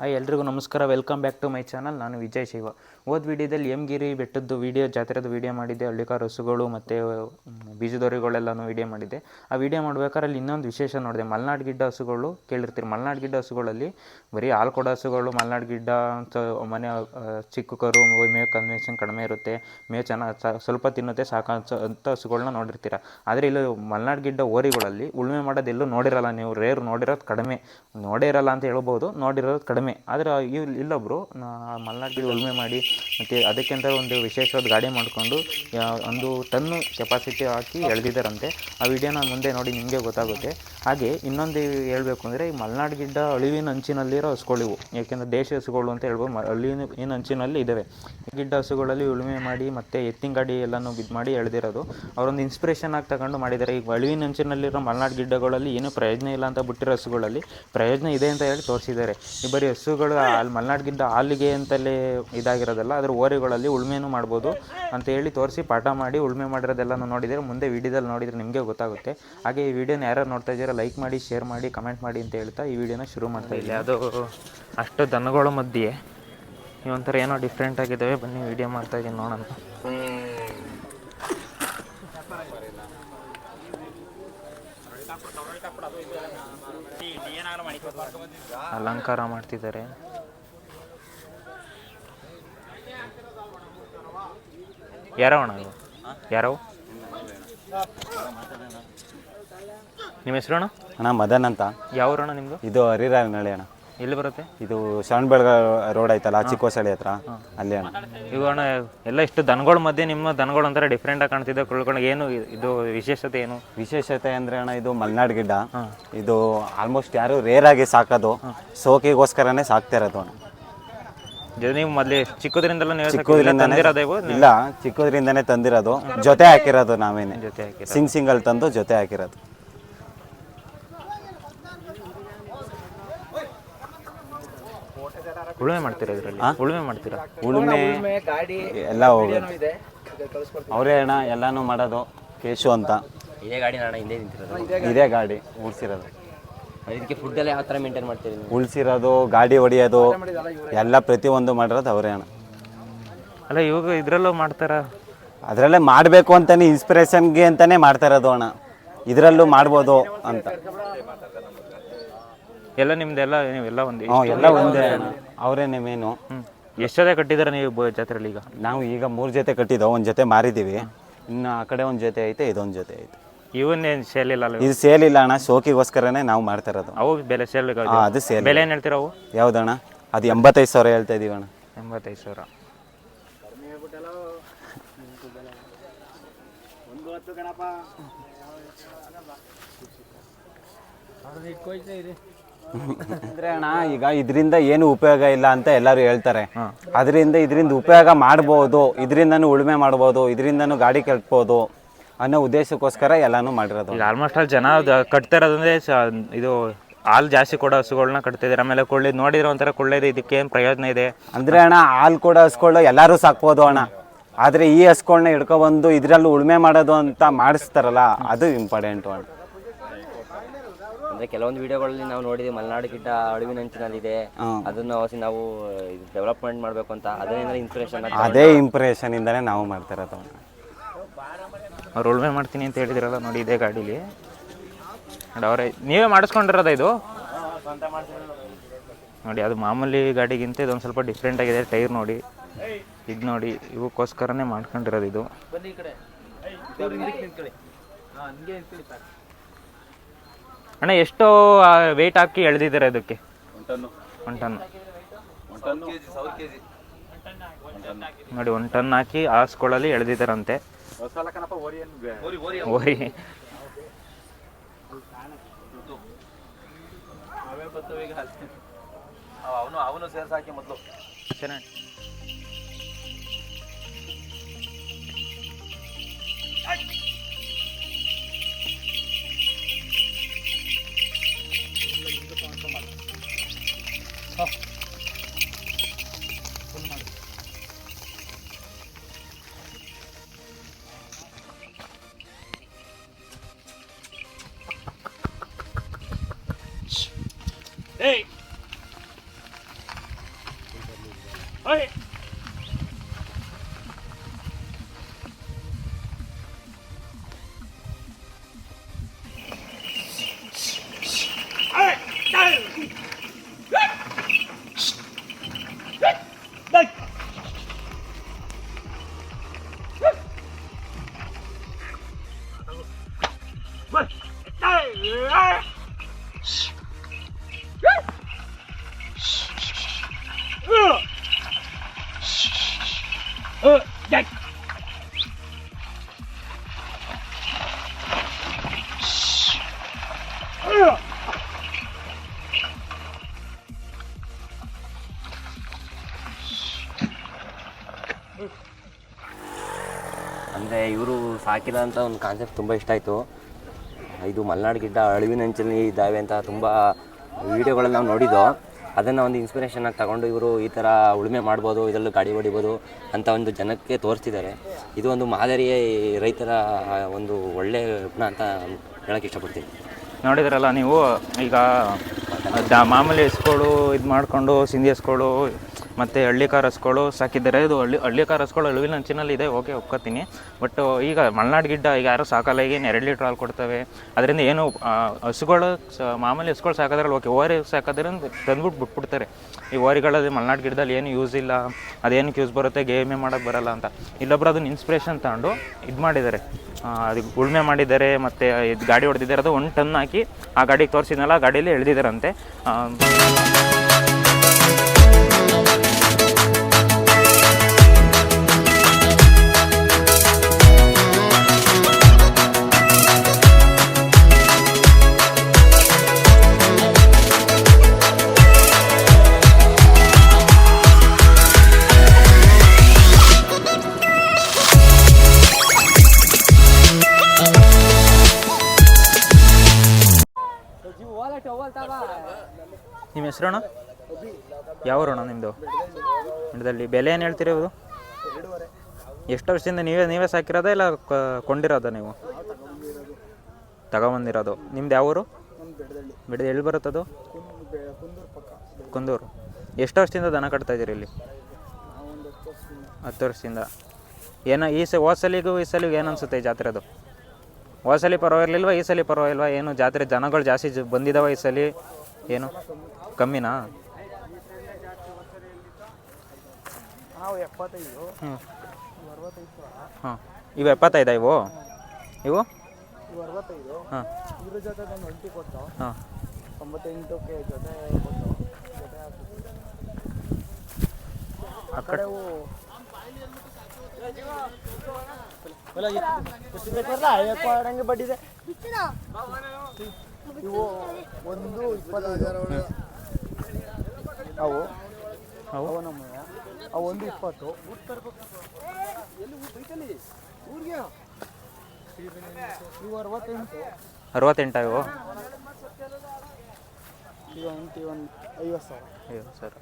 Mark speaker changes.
Speaker 1: Hi, ಎಲ್ರಿಗೂ ನಮಸ್ಕಾರ. Welcome back to my channel ನಾನು ವಿಜಯ್ ಶಿವ. ಹೋದ ವಿಡಿಯೋದಲ್ಲಿ ಎಮ್ಗಿರಿ ಬೆಟ್ಟದ್ದು ವಿಡಿಯೋ ಜಾತ್ರೆದು ವಿಡಿಯೋ ಮಾಡಿದ್ದೆ ಹಳ್ಳಿಕಾರ ಹಸುಗಳು ಮತ್ತು ಬೀಜದೊರೆಗಳೆಲ್ಲನೂ ವಿಡಿಯೋ ಮಾಡಿದ್ದೆ. ಆ ವಿಡಿಯೋ ಮಾಡ್ಬೇಕಾದ್ರೆ ಅಲ್ಲಿ ಇನ್ನೊಂದು ವಿಶೇಷ ನೋಡಿದೆ. ಮಲ್ನಾಡ್ ಗಿಡ್ಡ ಹಸುಗಳು ಕೇಳಿರ್ತೀರಿ. ಮಲೆನಾಡು ಗಿಡ್ಡ ಹಸುಗಳಲ್ಲಿ ಬರೀ ಹಾಲು ಕೊಡೋ ಹಸುಗಳು, ಮಲೆನಾಡು ಗಿಡ್ಡ ಅಂತ ಮನೆ ಚಿಕ್ಕ ಕರು ಮೇವು ಕನ್ವೆನ್ಷನ್ ಕಡಿಮೆ ಇರುತ್ತೆ. ಮೇವು ಚೆನ್ನಾಗಿ ಸ್ವಲ್ಪ ತಿನ್ನುತ್ತೆ ಸಾಕು ಅಂತ ಹಸುಗಳನ್ನ ನೋಡಿರ್ತೀರ. ಆದರೆ ಇಲ್ಲಿ ಮಲ್ನಾಡ್ ಗಿಡ್ಡ ಓರಿಗಳಲ್ಲಿ ಉಳುಮೆ ಮಾಡೋದೆಲ್ಲೂ ನೋಡಿರಲ್ಲ ನೀವು. ರೇರ್ ನೋಡಿರೋದು ಕಡಿಮೆ. ನೋಡೇ ಇರಲ್ಲ ಅಂತ ಹೇಳ್ಬೋದು. ನೋಡಿರೋದು ಕಡಿಮೆ ಆದರೆ ಇಲ್ಲಿ ಇಲ್ಲೊಬ್ಬರು ಮಲೆನಾಡು ಗಿಡ ಉಳುಮೆ ಮಾಡಿ, ಮತ್ತು ಅದಕ್ಕಿಂತ ಒಂದು ವಿಶೇಷವಾದ ಗಾಡಿ ಮಾಡಿಕೊಂಡು ಒಂದು ಟನ್ನು ಕೆಪಾಸಿಟಿ ಹಾಕಿ ಎಳೆದಿದ್ದಾರಂತೆ. ಆ ವಿಡಿಯೋ ನಾನು ಮುಂದೆ ನೋಡಿ ನಿಮಗೆ ಗೊತ್ತಾಗುತ್ತೆ. ಹಾಗೆ ಇನ್ನೊಂದು ಹೇಳಬೇಕು ಅಂದರೆ, ಈ ಮಲೆನಾಡು ಗಿಡ್ಡ ಅಳಿವಿನ ಅಂಚಿನಲ್ಲಿರೋ ಹಸುಗಳಿವು. ಏಕೆಂದರೆ ದೇಶ ಹಸುಗಳು ಅಂತ ಹೇಳ್ಬೋದು, ಮ, ಅಳಿವಿನ ಅಂಚಿನಲ್ಲಿ ಇದ್ದಾವೆ ಗಿಡ್ಡ ಹಸುಗಳಲ್ಲಿ ಉಳುಮೆ ಮಾಡಿ, ಮತ್ತು ಎತ್ತಿನ ಗಾಡಿ ಎಲ್ಲನೂ ಇದು ಮಾಡಿ ಎಳೆದಿರೋದು. ಅವರೊಂದು ಇನ್ಸ್ಪಿರೇಷನ್ ಆಗಿ ತಗೊಂಡು ಮಾಡಿದ್ದಾರೆ. ಈಗ ಅಳಿವಿನ ಅಂಚಿನಲ್ಲಿರೋ ಮಲೆನಾಡು ಗಿಡ್ಡಗಳಲ್ಲಿ ಏನೂ ಪ್ರಯೋಜನ ಇಲ್ಲ ಅಂತ ಬಿಟ್ಟಿರೋ ಹಸುಗಳಲ್ಲಿ ಪ್ರಯೋಜನ ಇದೆ ಅಂತ ಹೇಳಿ ತೋರಿಸಿದ್ದಾರೆ. ಈ ಹಸುಗಳು ಅಲ್ಲಿ ಮಲೆನಾಡ್ಗಿಂತ ಹಾಲಿಗೆ ಅಂತಲೇ ಇದಾಗಿರೋದಲ್ಲ ಅದ್ರ ಓರೆಗಳಲ್ಲಿ ಉಳುಮೆನೂ ಮಾಡ್ಬೋದು ಅಂತ ಹೇಳಿ ತೋರಿಸಿ ಪಾಠ ಮಾಡಿ ಉಳುಮೆ ಮಾಡಿರೋದೆಲ್ಲನೂ ನೋಡಿದರೆ ಮುಂದೆ ವಿಡಿಯೋದಲ್ಲಿ ನೋಡಿದರೆ ನಿಮಗೆ ಗೊತ್ತಾಗುತ್ತೆ. ಹಾಗೆ ಈ ವಿಡಿಯೋನ ಯಾರು ನೋಡ್ತಾ ಇದ್ದೀರಾ ಲೈಕ್ ಮಾಡಿ ಶೇರ್ ಮಾಡಿ ಕಮೆಂಟ್ ಮಾಡಿ ಅಂತ ಹೇಳ್ತಾ ಈ ವಿಡಿಯೋನ ಶುರು ಮಾಡ್ತಾ ಇದ್ದೀನಿ. ಅದು ಅಷ್ಟು ದನಗಳ ಮಧ್ಯೆ ಈ ಒಂಥರ ಏನೋ ಡಿಫ್ರೆಂಟ್ ಆಗಿದ್ದಾವೆ. ಬನ್ನಿ ವಿಡಿಯೋ ಮಾಡ್ತಾ ಇದ್ದೀನಿ ನೋಡೋಣ. ಅಲಂಕಾರ ಮಾಡ್ತಿದ್ದಾರೆ. ಯಾರವ ಅಣ್ಣ ಯಾರೋ? ಯಾರವು ನಿಮ್ಮ ಹೆಸರು ಅಣ್ಣ?
Speaker 2: ಅಣ್ಣ ಮದನ್ ಅಂತ.
Speaker 1: ಯಾವ ಊರು ಅಣ್ಣ ನಿಮ್ಮದು
Speaker 2: ಇದು ಹರಿರಾಯನಹಳ್ಳಿ ಅಣ್ಣ.
Speaker 1: ಎಲ್ಲಿ ಬರುತ್ತೆ?
Speaker 2: ಇದು ಶರಣಬೆಳಗ ರೋಡ್ ಐತಲ್ಲ ಚಿಕ್ಕೋಸಳಿ ಹತ್ರ. ಅಲ್ಲಿ ಅಣ್ಣ
Speaker 1: ಇವು ಅಣ್ಣ ಎಲ್ಲ ಇಷ್ಟು ದನಗಳ ಮಧ್ಯೆ ನಿಮ್ಮ ದನಗಳು ಒಂಥರ ಡಿಫ್ರೆಂಟ್ ಆಗಿ ಕಾಣ್ತಿದೆ ಕುಳ್ಕೊಂಡು ಏನು ಇದು ವಿಶೇಷತೆ ಏನು?
Speaker 2: ವಿಶೇಷತೆ ಅಂದ್ರೆ ಅಣ್ಣ ಇದು ಮಲ್ನಾಡ್ ಗಿಡ್ಡ. ಇದು ಆಲ್ಮೋಸ್ಟ್ ಯಾರು ರೇರ್ ಆಗಿ ಸಾಕೋದು ಸೋಕಿಗೋಸ್ಕರನೇ ಸಾಕ್ತಾ ಇರೋದು ಅಣ್ಣ.
Speaker 1: ನೀವು ಮೊದಲೇ ಚಿಕ್ಕದ್ರಿಂದಲೂ ನೀವು
Speaker 2: ಚಿಕ್ಕದ್ರಿಂದಾನೇ
Speaker 1: ತಂದಿರೋದೇ ಇವು
Speaker 2: ಇಲ್ಲ ಚಿಕ್ಕದ್ರಿಂದಾನೇ ತಂದಿರೋದು. ಜೊತೆ ಹಾಕಿರೋದು ನಾವೇನೆ.
Speaker 1: ಜೊತೆ
Speaker 2: ಸಿಂಗ್ ಸಿಂಗಲ್ ತಂದು ಜೊತೆ ಹಾಕಿರೋದು.
Speaker 1: ಉಳುಮೆ ಮಾಡ್ತೀರಾ ಇದರಲ್ಲಿ? ಉಳುಮೆ ಮಾಡ್ತೀರಾ?
Speaker 2: ಉಳುಮೆ ಎಲ್ಲ ಹೋಗೋದು ಅವರೇ ಅಣ್ಣ ಎಲ್ಲಾನು ಮಾಡೋದು ಕೇಶು ಅಂತ.
Speaker 3: ಇದೇ ಗಾಡಿ ನಾನು ಹಿಂದೆ ನಿಂತಿರೋದು.
Speaker 2: ಇದೇ ಗಾಡಿ. ಉಳಿಸಿರೋದು.
Speaker 3: ಇದಕ್ಕೆ ಫುಡ್ ಎಲ್ಲ ಯಾವ ಥರ ಮೇಂಟೈನ್ ಮಾಡ್ತೀರಿ
Speaker 2: ಉಳ್ಸಿರೋದು ಗಾಡಿ ಹೊಡಿಯೋದು ಎಲ್ಲ ಪ್ರತಿಯೊಂದು ಮಾಡಿರೋದು ಅವರೇ ಅಣ್ಣ.
Speaker 1: ಅಲ್ಲ ಇವಾಗ ಇದರಲ್ಲೂ ಮಾಡ್ತಾರ?
Speaker 2: ಅದರಲ್ಲೇ ಮಾಡಬೇಕು ಅಂತಾನೆ ಇನ್ಸ್ಪಿರೇಷನ್ಗೆ ಅಂತಾನೆ ಮಾಡ್ತಾ ಇರೋದು ಅಣ್ಣ. ಇದರಲ್ಲೂ ಮಾಡ್ಬೋದು ಅಂತ.
Speaker 1: ಎಲ್ಲ ನಿಮ್ದೆಲ್ಲ ನೀವೆಲ್ಲ ಒಂದು?
Speaker 2: ಎಲ್ಲ ಒಂದೇ ಅಣ್ಣ. ಅವರೇನೆ ಮೇನು
Speaker 1: ಎಷ್ಟು ಜೊತೆ ಕಟ್ಟಿದ್ದೀರಾ ನೀವು ಬ- ಜಾತ್ರೆಯಲ್ಲಿ ಈಗ?
Speaker 2: ನಾವು ಈಗ ಮೂರು ಜೊತೆ ಕಟ್ಟಿದ್ದೋ ಒಂದು ಜೊತೆ ಮಾರಿದ್ದೀವಿ ಇನ್ನು ಆ ಕಡೆ ಒಂದು ಜೊತೆ ಐತೆ ಇದೊಂದು ಜೊತೆ ಐತೆ.
Speaker 1: ಇವನ್ನೇನು ಸೇಲ್ ಇಲ್ಲ ಅಲ್ಲ ಇವು?
Speaker 2: ಇದು ಸೇಲ್ ಇಲ್ಲ ಅಣ್ಣ ಶೋಕಿಗೋಸ್ಕರನೇ ನಾವು ಮಾಡ್ತಾ ಇರೋದು.
Speaker 1: ಅವು ಬೆಲೆ ಸೇಲ್
Speaker 2: ಹಾಂ ಅದು ಸೇಲ್
Speaker 1: ಬೆಲೆ ಏನು ಹೇಳ್ತೀರಾ ಅವು?
Speaker 2: ಯಾವ್ದಣ್ಣ? ಅದು ಎಂಬತ್ತೈದು ಸಾವಿರ ಹೇಳ್ತಾ ಇದೀವಿ ಅಣ್ಣ.
Speaker 1: ಎಂಬತ್ತೈದು ಸಾವಿರ.
Speaker 2: ಅಂದ್ರೆ ಅಣ್ಣ ಈಗ ಇದರಿಂದ ಏನು ಉಪಯೋಗ ಇಲ್ಲ ಅಂತ ಎಲ್ಲರೂ ಹೇಳ್ತಾರೆ. ಅದರಿಂದ ಇದರಿಂದ ಉಪಯೋಗ ಮಾಡ್ಬೋದು ಇದರಿಂದನೂ ಉಳುಮೆ ಮಾಡ್ಬೋದು ಇದರಿಂದನೂ ಗಾಡಿ ಕಟ್ಬೋದು ಅನ್ನೋ ಉದ್ದೇಶಕ್ಕೋಸ್ಕರ ಎಲ್ಲಾನು ಮಾಡಿರೋದು.
Speaker 1: ಈಗ ಆಲ್ಮೋಸ್ಟ್ ಆಲ್ ಜನ ಕಟ್ತಾ ಇರೋದಂದ್ರೆ ಸ- ಇದು ಹಾಲು ಜಾಸ್ತಿ ಕೊಡೋ ಹಸುಗಳನ್ನ ಕಟ್ತಿದ್ದಾರೆ. ಆಮೇಲೆ ಕೊಳ್ಳಿ ನೋಡಿದ್ರೆ ಒಂಥರ ಕೊಳ್ಳೇದು ಇದಕ್ಕೆ ಏನು ಪ್ರಯೋಜನ ಇದೆ?
Speaker 2: ಅಂದ್ರೆ ಅಣ್ಣ ಹಾಲು ಕೂಡ ಹಸ್ಕೊಳ್ಳೋ ಎಲ್ಲರೂ ಸಾಕ್ಬೋದು ಅಣ್ಣ. ಆದ್ರೆ ಈ ಹಸ್ಗಳನ್ನ ಹಿಡ್ಕೊಬಂದು ಇದ್ರಲ್ಲೂ ಉಳುಮೆ ಮಾಡೋದು ಅಂತ ಮಾಡಿಸ್ತಾರಲ್ಲ ಅದು ಇಂಪಾರ್ಟೆಂಟ್ ಅಣ್ಣ.
Speaker 3: ಅಂದ್ರೆ ಕೆಲವೊಂದು ವಿಡಿಯೋಗಳಲ್ಲಿ ನಾವು ನೋಡಿದ್ವಿ ಮಲೆನಾಡು ಗಿಡ್ಡ ಅಳಿವಿನ ಅಂಚಿನಲ್ಲಿದೆ.
Speaker 2: ಹ್ಮ್.
Speaker 3: ಅದನ್ನ ಹೊಸಿ ನಾವು ಡೆವಲಪ್ಮೆಂಟ್ ಮಾಡ್ಬೇಕು ಅಂತ. ಅದೇನಾದ್ರೆ ಇನ್ಸ್ಪಿರೇಷನ್
Speaker 2: ಅದೇ ಇಂಪ್ರೆಷನ್ ಇಂದಾನೆ ನಾವು ಮಾಡ್ತಿರೋದು
Speaker 1: ಅವ್ರು ಉಳ್ಮೆ ಮಾಡ್ತೀನಿ ಅಂತ ಹೇಳಿದಿರಲ್ಲ ನೋಡಿ ಇದೇ ಗಾಡೀಲಿ. ನೋಡಿ ಅವರೇ ನೀವೇ ಮಾಡಿಸ್ಕೊಂಡಿರೋದ ಇದು? ನೋಡಿ ಅದು ಮಾಮೂಲಿ ಗಾಡಿಗಿಂತ ಇದೊಂದು ಸ್ವಲ್ಪ ಡಿಫ್ರೆಂಟ್ ಆಗಿದೆ ಟೈರ್ ನೋಡಿ. ಇದು ನೋಡಿ ಇವಕ್ಕೋಸ್ಕರನೇ ಮಾಡ್ಕೊಂಡಿರೋದು ಇದು. ಅಣ್ಣ ಎಷ್ಟು ವೆಯ್ಟ್ ಹಾಕಿ ಎಳೆದಿದ್ದಾರೆ ಅದಕ್ಕೆ? ಒನ್ ಟನ್ ನೋಡಿ ಒನ್ ಟನ್ ಹಾಕಿ ಹಾಸ್ಕೊಳ್ಳಲ್ಲಿ ಎಳೆದಿದ್ದಾರಂತೆ. ಓರಿ ಚೆನ್ನಾಗಿ.
Speaker 3: ಅಂದರೆ ಇವರು ಸಾಕಿಲ್ಲ ಅಂತ ಒಂದು ಕಾನ್ಸೆಪ್ಟ್ ತುಂಬ ಇಷ್ಟ ಆಯಿತು ಇದು ಮಲೆನಾಡು ಗಿಡ್ಡ ಅಳಿವಿನಂಚಲ್ಲಿ ಇದ್ದಾವೆ ಅಂತ ತುಂಬ ವೀಡಿಯೋಗಳಲ್ಲಿ ನಾವು ನೋಡಿದ್ದು. ಅದನ್ನು ಒಂದು ಇನ್ಸ್ಪಿರೇಷನ್ ಆಗಿ ತಗೊಂಡು ಇವರು ಈ ಥರ ಉಳುಮೆ ಮಾಡ್ಬೋದು, ಇದರಲ್ಲೂ ಗಾಡಿ ಹೊಡಿಬೋದು ಅಂತ ಒಂದು ಜನಕ್ಕೆ ತೋರಿಸ್ತಿದ್ದಾರೆ ಇದು ಒಂದು ಮಾದರಿಯ ರೈತರ ಒಂದು ಒಳ್ಳೆಯ ಗುಣ ಅಂತ ಹೇಳೋಕ್ಕೆ ಇಷ್ಟಪಡ್ತೀನಿ.
Speaker 1: ನೋಡಿದ್ರಲ್ಲ ನೀವು ಈಗ ಮಾಮೂಲಿ ಎಸ್ಗಳು ಇದು ಮಾಡಿಕೊಂಡು ಸಿಂಧಿ ಹಸ್ಗಳು ಮತ್ತು ಹಳ್ಳಿ ಕಾರಸ್ಗಳು ಸಾಕಿದ್ದಾರೆ. ಇದು ಹಳ್ಳಿ ಹಳ್ಳಿ ಕಾರಸ್ಗಳು ಅಳುವಿನ ಅಂಚಿನಲ್ಲಿ ಇದೆ. ಓಕೆ, ಒಪ್ಕೋತೀನಿ. ಬಟ್ ಈಗ ಮಲ್ನಾಡು ಗಿಡ್ಡ ಈಗ ಯಾರು ಸಾಕಲ್ಲ. ಈಗ ಎರಡು ಲೀಟ್ರ್ ಹಾಲು ಕೊಡ್ತವೆ. ಅದರಿಂದ ಏನು ಹಸುಗಳು ಮಾಮೂಲಿ ಹಸುಗಳು ಸಾಕೋದ್ರಲ್ಲಿ ಓಕೆ ಓರಿ ಸಾಕೋದ್ರಿಂದ ತಂದ್ಬಿಟ್ಟು ಬಿಟ್ಬಿಡ್ತಾರೆ. ಈ ಓರಿಗಳಲ್ಲಿ ಮಲ್ನಾಡು ಗಿಡದಲ್ಲಿ ಏನು ಯೂಸ್ ಇಲ್ಲ. ಅದೇನಕ್ಕೆ ಯೂಸ್ ಬರುತ್ತೆ? ಗೇಮೆ ಮಾಡೋಕ್ಕೆ ಬರಲ್ಲ ಅಂತ. ಇಲ್ಲೊಬ್ರು ಅದನ್ನ ಇನ್ಸ್ಪಿರೇಷನ್ ತಗೊಂಡು ಇದು ಮಾಡಿದ್ದಾರೆ. ಅದಕ್ಕೆ ಉಳುಮೆ ಮಾಡಿದ್ದಾರೆ. ಮತ್ತು ಇದು ಗಾಡಿ ಹೊಡೆದಿದ್ದಾರೆ. ಅದು ಒಂದು ಟನ್ ಹಾಕಿ ಆ ಗಾಡಿಗೆ ತೋರಿಸಿದ್ನಲ್ಲ, ಆ ಗಾಡಿಯಲ್ಲಿ ಎಳೆದಿದ್ದಾರಂತೆ. ನಿಮ್ಮ ಹೆಸರಣ್ಣ ಯಾವ ಅಣ್ಣ ನಿಮ್ಮದು ಹಿಡ್ದಲ್ಲಿ ಬೆಲೆ ಏನು ಹೇಳ್ತಿರೋದು? ಎಷ್ಟು ವರ್ಷದಿಂದ ನೀವೇ ನೀವೇ ಸಾಕಿರೋದ ಇಲ್ಲ ಕೊಂಡಿರೋದ ನೀವು? ತಗೊಂಬಂದಿರೋದು. ನಿಮ್ದು ಯಾವ ಊರು? ಬಿಡದಿ ಎಲ್ಲಿ ಬರುತ್ತದು ಕುಂದೂರು. ಎಷ್ಟು ವರ್ಷದಿಂದ ದನ ಕಟ್ತಾ ಇದ್ದೀರಿ ಇಲ್ಲಿ? ಹತ್ತು ವರ್ಷದಿಂದ. ಏನೋ ಈ ಸ, ಹೋದ ಸಲಿಗೂ ಈ ಸಲಿಗೂ ಏನು ಅನಿಸುತ್ತೆ ಈ ಜಾತ್ರೆದು ಹೋದ ಸಲ ಪರವಾಗಿರ್ಲಿಲ್ವ ಈ ಸಲ ಪರವಾಗಿಲ್ವಾ? ಏನು ಜಾತ್ರೆ ಜನಗಳು ಜಾಸ್ತಿ ಬಂದಿದಾವ ಈ ಸಲ? ಏನು? ಕಮ್ಮಿನಾ? ಹ್ಞೂ ಹಾಂ. ಇವು ಎಪ್ಪತ್ತೈದಾ ಇವು? ಇವು? ಹಾಂ.
Speaker 4: ಇದ್ರ ಜೊತೆ ಒಂದು ಒಂಟಿ ಕೊಟ್ಟು
Speaker 1: ಹಾಂ.
Speaker 4: ತೊಂಬತ್ತೆಂಟಕ್ಕೆ ಜೊತೆ ಕೊಟ್ಟು ಜೊತೆ
Speaker 1: ಆ ಕಡೆ
Speaker 4: ಅವು ಐವತ್ತು ಸಾವಿರ ಬಡ್ಡಿದೆ ಇವು ಒಂದು ಇಪ್ಪತ್ತೈದು ಅವು
Speaker 1: ಅವು
Speaker 4: ಅವು ನಮ್ಮಯ್ಯ ಅವು ಒಂದು ಇಪ್ಪತ್ತು ಇವು ಅರವತ್ತೆಂಟು
Speaker 1: ಅರವತ್ತೆಂಟಾ ಇವು
Speaker 4: ಒಂದು ಐವತ್ತು ಸಾವಿರ
Speaker 1: ಅಯ್ಯೋ ಸರ್.